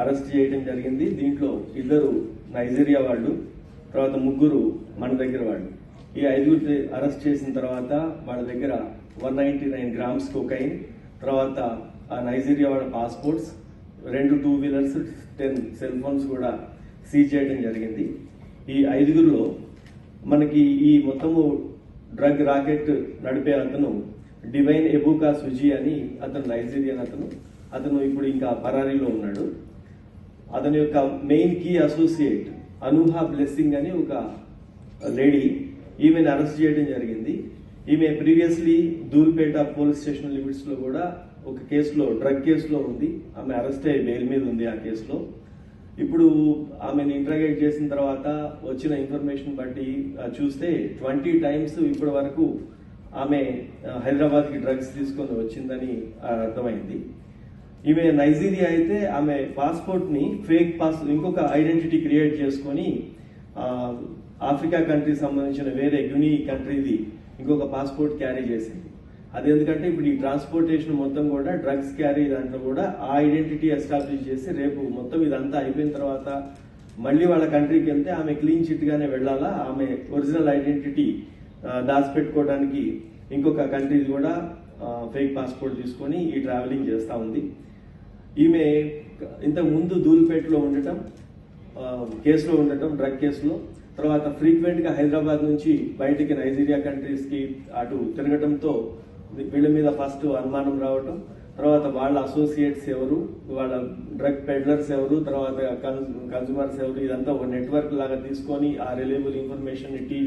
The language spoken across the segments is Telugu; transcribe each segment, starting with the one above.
అరెస్ట్ చేయడం జరిగింది. దీంట్లో ఇద్దరు నైజీరియా వాళ్ళు తర్వాత ముగ్గురు మన దగ్గర వాళ్ళు. ఈ ఐదుగురు అరెస్ట్ చేసిన తర్వాత వాళ్ళ దగ్గర one ninety nine grams cocaine తర్వాత ఆ నైజీరియా వాళ్ళ పాస్పోర్ట్స్ రెండు two wheelers ten cell phones కూడా సీజ్ చేయడం జరిగింది. ఈ ఐదుగురులో మనకి ఈ మొత్తము డ్రగ్ రాకెట్ నడిపే అతను డివైన్ ఎబుకా సుజీ అని అతను నైజీరియన్ అతను. అతను ఇప్పుడు ఇంకా పరారీలో ఉన్నాడు. అతని యొక్క main key associate Anuha Blessing అని ఒక లేడీ ఈమెను అరెస్ట్ చేయడం జరిగింది. ఈమె ప్రీవియస్లీ దూల్పేట పోలీస్ స్టేషన్ లిమిట్స్లో కూడా ఒక కేసులో డ్రగ్ కేసులో ఉంది. ఆమె అరెస్ట్ అయ్యి బెయిల్ మీద ఉంది ఆ కేసులో ఇప్పుడు ఆమెను ఇంట్రాగేట్ చేసిన తర్వాత వచ్చిన ఇన్ఫర్మేషన్ బట్టి చూస్తే ట్వంటీ టైమ్స్ ఇప్పటి వరకు ఆమె హైదరాబాద్కి డ్రగ్స్ తీసుకొని వచ్చిందని అర్థమైంది. ఈమె నైజీరియా అయితే ఆమె పాస్పోర్ట్ని ఫేక్ పాస్ ఇంకొక ఐడెంటిటీ క్రియేట్ చేసుకొని ఆఫ్రికా కంట్రీ సంబంధించిన వేరే గునీ కంట్రీది ఇంకొక పాస్పోర్ట్ క్యారీ చేసింది. అది ఎందుకంటే ఇప్పుడు ఈ ట్రాన్స్పోర్టేషన్ మొత్తం కూడా డ్రగ్స్ క్యారీ దాంట్లో కూడా ఆ ఐడెంటిటీ ఎస్టాబ్లిష్ చేసి రేపు మొత్తం ఇదంతా అయిపోయిన తర్వాత మళ్ళీ వాళ్ళ కంట్రీకి వెళ్తే ఆమె క్లీన్ చిట్గానే వెళ్ళాలా? ఆమె ఒరిజినల్ ఐడెంటిటీ దాచిపెట్టుకోవడానికి ఇంకొక కంట్రీ కూడా ఫేక్ పాస్పోర్ట్ తీసుకొని ఈ ట్రావెలింగ్ చేస్తూ ఉంది. ఈమె ఇంతకు ముందు ధూల్పేటలో ఉండటం కేసులో ఉండటం డ్రగ్ కేసులో తర్వాత ఫ్రీక్వెంట్గా హైదరాబాద్ నుంచి బయటికి నైజీరియా కంట్రీస్కి అటు తిరగటంతో వీళ్ళ మీద ఫస్ట్ అనుమానం రావటం తర్వాత వాళ్ళ అసోసియేట్స్ ఎవరు వాళ్ళ డ్రగ్ పెడ్లర్స్ ఎవరు తర్వాత కన్సూమర్స్ ఎవరు ఇదంతా ఒక నెట్వర్క్ లాగా తీసుకొని ఆ reliable information T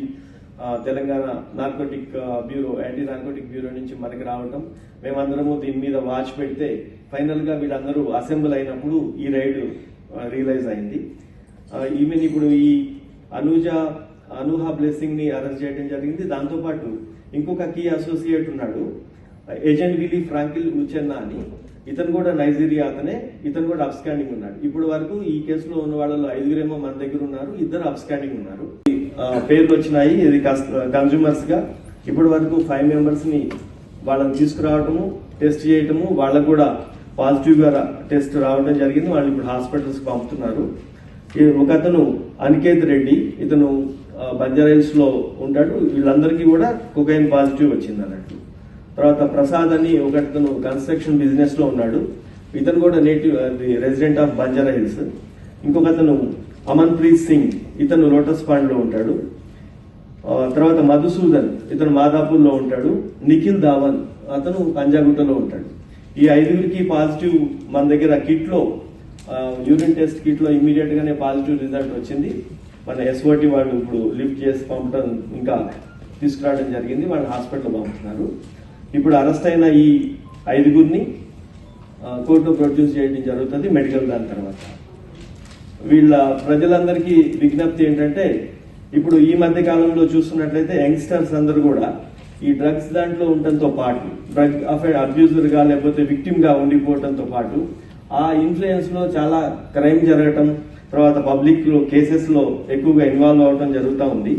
Telangana narcotic bureau anti narcotic bureau నుంచి మనకి రావటం. మేమందరము దీని మీద వాచ్ పెడితే ఫైనల్గా వీళ్ళందరూ అసెంబ్ల్ అయినప్పుడు ఈ రైడ్ రియలైజ్ అయింది. ఈవెన్ ఇప్పుడు ఈ అనూజ అనూహా బ్లెస్సింగ్ని అరెస్ట్ చేయడం జరిగింది. దాంతోపాటు ఇంకొక కీ అసోసియేట్ ఉన్నాడు ఏజెంట్ విలీ ఫ్రాంకిల్ ఉచెన్న అని. ఇతను కూడా నైజీరియా అతనే ఇతను కూడా అబ్స్కాండింగ్ ఉన్నాడు. ఇప్పుడు వరకు ఈ కేసులో ఉన్న వాళ్ళలో ఐదుగురేమో మన దగ్గర ఉన్నారు ఇద్దరు అబ్స్కాండింగ్ ఉన్నారు. పేర్లు వచ్చినాయి. ఇది కాస్త గా. ఇప్పటి వరకు ఫైవ్ మెంబర్స్ని వాళ్ళని తీసుకురావటము టెస్ట్ చేయటము వాళ్ళకు కూడా పాజిటివ్గా టెస్ట్ రావడం జరిగింది. వాళ్ళు ఇప్పుడు హాస్పిటల్స్ పంపుతున్నారు. ఒక అతను అనికేత్ రెడ్డి ఇతను ఆ, లో ఉంటాడు. వీళ్ళందరికీ కూడా కుకైన్ పాజిటివ్ వచ్చింది అన్నట్టు. తర్వాత ప్రసాద్ అని ఒకతను కన్స్ట్రక్షన్ బిజినెస్లో ఉన్నాడు. ఇతను కూడా native resident of Banjara Hills. ఇంకొక అతను అమన్ప్రీత్ సింగ్. ఇతను లోటస్ పాండ్లో ఉంటాడు. తర్వాత మధుసూదన్ ఇతను మాదాపూర్లో ఉంటాడు. నిఖిల్ ధావన్ అతను పంజాగుట్టలో ఉంటాడు. ఈ ఐదుగురికి పాజిటివ్ మన దగ్గర కిట్లో యూరిన్ టెస్ట్ కిట్లో ఇమీడియట్గానే పాజిటివ్ రిజల్ట్ వచ్చింది. మన ఎస్ఓటి వాళ్ళు ఇప్పుడు లిఫ్ట్ చేసి పంపడం ఇంకా తీసుకురావడం జరిగింది. వాళ్ళు హాస్పిటల్ పంపుతున్నారు. ఇప్పుడు అరెస్ట్ అయిన ఈ ఐదుగురిని కోర్టులో ప్రొడ్యూస్ చేయడం జరుగుతుంది మెడికల్ దాని తర్వాత. వీళ్ళ ప్రజలందరికీ విజ్ఞప్తి ఏంటంటే ఇప్పుడు ఈ మధ్య కాలంలో చూస్తున్నట్లయితే యంగ్స్టర్స్ అందరూ కూడా ఈ డ్రగ్స్ దాంట్లో ఉండటంతో పాటు డ్రగ్ అబ్యూజర్గా లేకపోతే విక్టిమ్గా ఉండిపోవడంతో పాటు ఆ ఇన్ఫ్లుయెన్స్లో చాలా క్రైమ్ జరగటం తర్వాత పబ్లిక్లో కేసెస్లో ఎక్కువగా ఇన్వాల్వ్ అవడం జరుగుతూ ఉంది.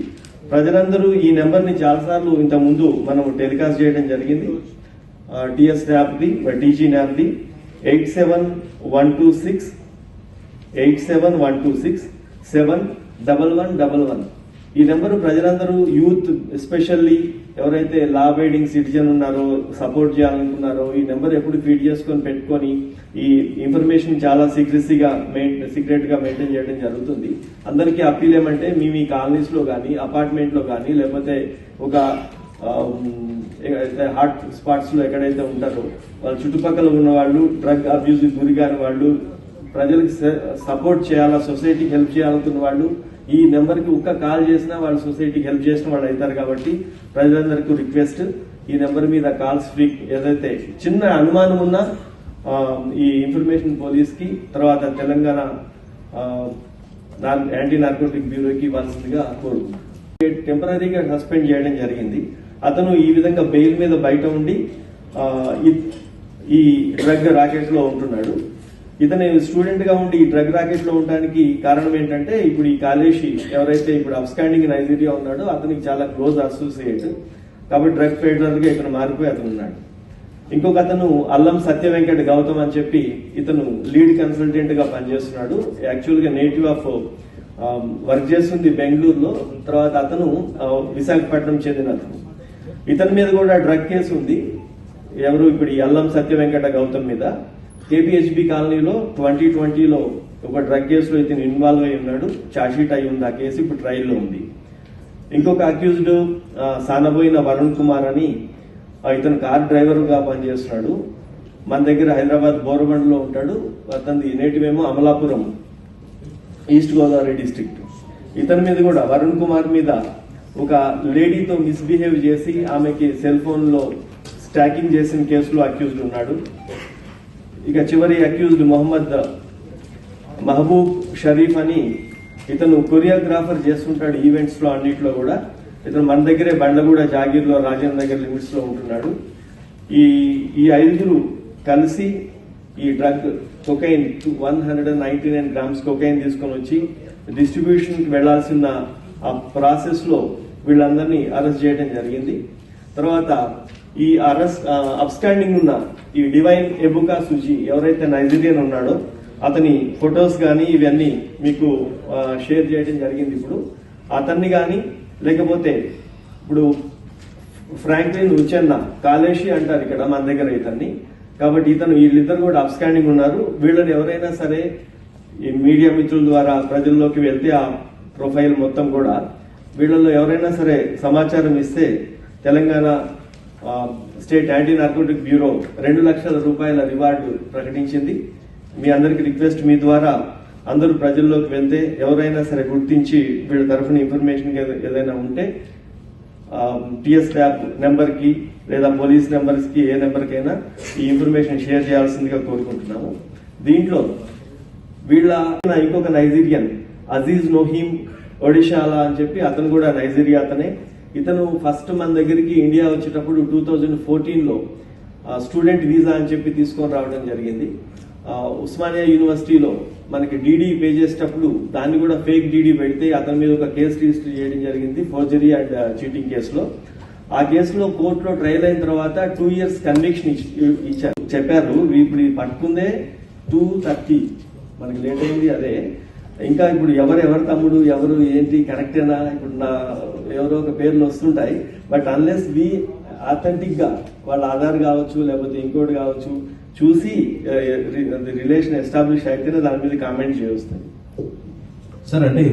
ప్రజలందరూ ఈ నెంబర్ని చాలాసార్లు ఇంత ముందు మనం టెలికాస్ట్ చేయడం జరిగింది. TS the TG the eight seven one two six eight seven one two six seven double one double one. ఈ నెంబర్ ప్రజలందరూ యూత్ ఎస్పెషల్లీ ఎవరైతే లా అబైడింగ్ సిటిజన్ ఉన్నారో సపోర్ట్ చేయాలనుకున్నారో ఈ నెంబర్ ఎప్పుడు ఫీడ్ చేసుకొని పెట్టుకొని ఈ ఇన్ఫర్మేషన్ చాలా సీక్రెసీగా సీక్రెట్గా మెయింటైన్ చేయడం జరుగుతుంది. అందరికీ అప్పీల్ ఏమంటే మీ మీ కాలనీస్లో కానీ అపార్ట్మెంట్లో కానీ లేకపోతే ఒక హాట్ స్పాట్స్లో ఎక్కడైతే ఉంటారో వాళ్ళ చుట్టుపక్కల ఉన్న వాళ్ళు డ్రగ్ అబ్యూజ్ గురి కాని వాళ్ళు ప్రజలకు సపోర్ట్ చేయాలా సొసైటీకి హెల్ప్ చేయాలనుకున్న వాళ్ళు ఈ నెంబర్కి ఒక్క కాల్ చేసినా వాళ్ళు సొసైటీకి హెల్ప్ చేసిన వాళ్ళు అవుతారు కాబట్టి ప్రజలందరికీ రిక్వెస్ట్ ఈ నెంబర్ మీద కాల్స్ ఫ్రీ ఏదైతే చిన్న అనుమానం ఉన్నా ఈ ఇన్ఫర్మేషన్ పోలీస్కి తర్వాత తెలంగాణ యాంటీ నార్కోటిక్ బ్యూరోకి ఇవ్వాల్సిందిగా కోరుకుంటున్నాను. టెంపరీగా సస్పెండ్ చేయడం జరిగింది. అతను ఈ విధంగా బెయిల్ మీద బయట ఉండి ఈ- ఈ డ్రగ్ రాకెట్లో ఉంటున్నాడు. ఇతను స్టూడెంట్గా ఉండి ఈ డ్రగ్ రాకెట్లో ఉండడానికి కారణం ఏంటంటే ఇప్పుడు ఈ కాలేషి ఎవరైతే ఇప్పుడు అబ్స్కాండింగ్ నైజీరియా ఉన్నాడో అతనికి చాలా క్లోజ్ అసోసియేట్ కాబట్టి డ్రగ్ ఫెడరల్గా ఇక్కడ మారిపోయి అతను ఉన్నాడు. ఇంకొక అతను అల్లం సత్య వెంకట గౌతమ్ అని చెప్పి ఇతను లీడ్ కన్సల్టెంట్గా పనిచేస్తున్నాడు. యాక్చువల్గా నేటివ్ ఆఫ్ వర్క్ చేస్తుంది బెంగళూరులో. తర్వాత అతను uh, విశాఖపట్నం చెందిన అతను. ఇతని మీద కూడా డ్రగ్ కేసు ఉంది. ఎవరు ఇప్పుడు ఈ అల్లం సత్య వెంకట గౌతమ్ మీద? కేపీహెచ్బి కాలనీలో ట్వంటీ ట్వంటీలో ఒక డ్రగ్ కేసులో ఇతను ఇన్వాల్వ్ అయి ఉన్నాడు. చార్జ్షీట్ అయి ఉంది. ఆ కేసు ఇప్పుడు ట్రయల్లో ఉంది. ఇంకొక అక్యూజ్డ్ సానబోయిన వరుణ్ కుమార్ అని ఇతను కార్ డ్రైవర్గా పనిచేస్తున్నాడు. మన దగ్గర హైదరాబాద్ బోరబండలో ఉంటాడు. అతని నేటివేమో అమలాపురం ఈస్ట్ గోదావరి డిస్ట్రిక్ట్. ఇతని మీద కూడా వరుణ్ కుమార్ మీద ఒక లేడీతో మిస్బిహేవ్ చేసి ఆమెకి సెల్ ఫోన్లో స్టాకింగ్ చేసిన కేసులో అక్యూజ్డ్ ఉన్నాడు. ఇక చివరి అక్యూజ్డ్ మొహమ్మద్ మహబూబ్ షరీఫ్ అని ఇతను కొరియోగ్రాఫర్ చేస్తుంటాడు ఈవెంట్స్లో అన్నిట్లో కూడా. ఇతను మన దగ్గరే బండ్లగూడ జాగీర్లో రాజేంద్ర నగర్ లిమిట్స్లో ఉంటున్నాడు. ఈ ఈ ఐదుగురు కలిసి ఈ drug cocaine one hundred and ninety nine grams cocaine తీసుకొని వచ్చి డిస్ట్రిబ్యూషన్కి వెళ్ళాల్సిన ఆ ప్రాసెస్లో వీళ్ళందరినీ అరెస్ట్ చేయడం జరిగింది. తర్వాత ఈ అరెస్ట్ అబ్స్టాండింగ్ ఉన్న ఈ డివైన్ ఎబుకా సుజీ ఎవరైతే నైజీరియన్ ఉన్నాడో అతని ఫొటోస్ కానీ ఇవన్నీ మీకు షేర్ చేయడం జరిగింది ఇప్పుడు. అతన్ని కానీ లేకపోతే ఇప్పుడు ఫ్రాంక్లిన్ ఉచెన్న కాలేషి అంటారు ఇక్కడ మన దగ్గర ఇతన్ని. కాబట్టి ఇతను వీళ్ళిద్దరు కూడా అబ్స్టాండింగ్ ఉన్నారు. వీళ్ళని ఎవరైనా సరే ఈ మీడియా మిత్రుల ద్వారా ప్రజల్లోకి వెళ్తే ఆ ప్రొఫైల్ మొత్తం కూడా. వీళ్ళలో ఎవరైనా సరే సమాచారం ఇస్తే Telangana state anti narcotic bureau రెండు లక్షల రూపాయల రివార్డు ప్రకటించింది. మీ అందరికి రిక్వెస్ట్ మీ ద్వారా అందరూ ప్రజల్లోకి వెళ్తే ఎవరైనా సరే గుర్తించి వీళ్ళ తరఫున ఇన్ఫర్మేషన్ ఏదైనా ఉంటే టిఎస్ ల్యాబ్ నెంబర్కి లేదా పోలీస్ నెంబర్స్కి ఏ నెంబర్కైనా ఈ ఇన్ఫర్మేషన్ షేర్ చేయాల్సిందిగా కోరుకుంటున్నాము. దీంట్లో వీళ్ళ ఇంకొక నైజీరియన్ అజీజ్ నోహీమ్ ఒడిషాలా అని చెప్పి అతను కూడా నైజీరియా అతనే ఇతను ఫస్ట్ మన దగ్గరికి ఇండియా వచ్చేటప్పుడు టూ థౌజండ్ ఫోర్టీన్లో స్టూడెంట్ వీసా అని చెప్పి తీసుకొని రావడం జరిగింది. ఉస్మానియా యూనివర్సిటీలో మనకి డీడీ పే చేసేటప్పుడు దాన్ని కూడా ఫేక్ డీడీ పెడితే అతని మీద ఒక కేసు రిజిస్టర్ చేయడం జరిగింది ఫోర్జరీ అండ్ చీటింగ్ కేసులో. ఆ కేసులో కోర్టులో ట్రయల్ అయిన తర్వాత టూ ఇయర్స్ కన్విక్షన్ ఇచ్చారు. చెప్పారు ఇప్పుడు పట్టుకుందే టూ థర్టీ మనకి లేట్ అయింది అదే. ఇంకా ఇప్పుడు ఎవరు ఎవరు తమ్ముడు ఎవరు ఏంటి కరెక్టేనా? ఇప్పుడు నా ఎవరో ఒక పేర్లు వస్తుంటాయి. బట్ అన్లెస్ వి అథెంటిక్గా వాళ్ళ ఆధార్ కావచ్చు లేకపోతే ఇంకోటి కావచ్చు చూసి రిలేషన్ ఎస్టాబ్లిష్ అయితేనే దాని మీద కామెంట్ చేస్తుంది సార్ అంటే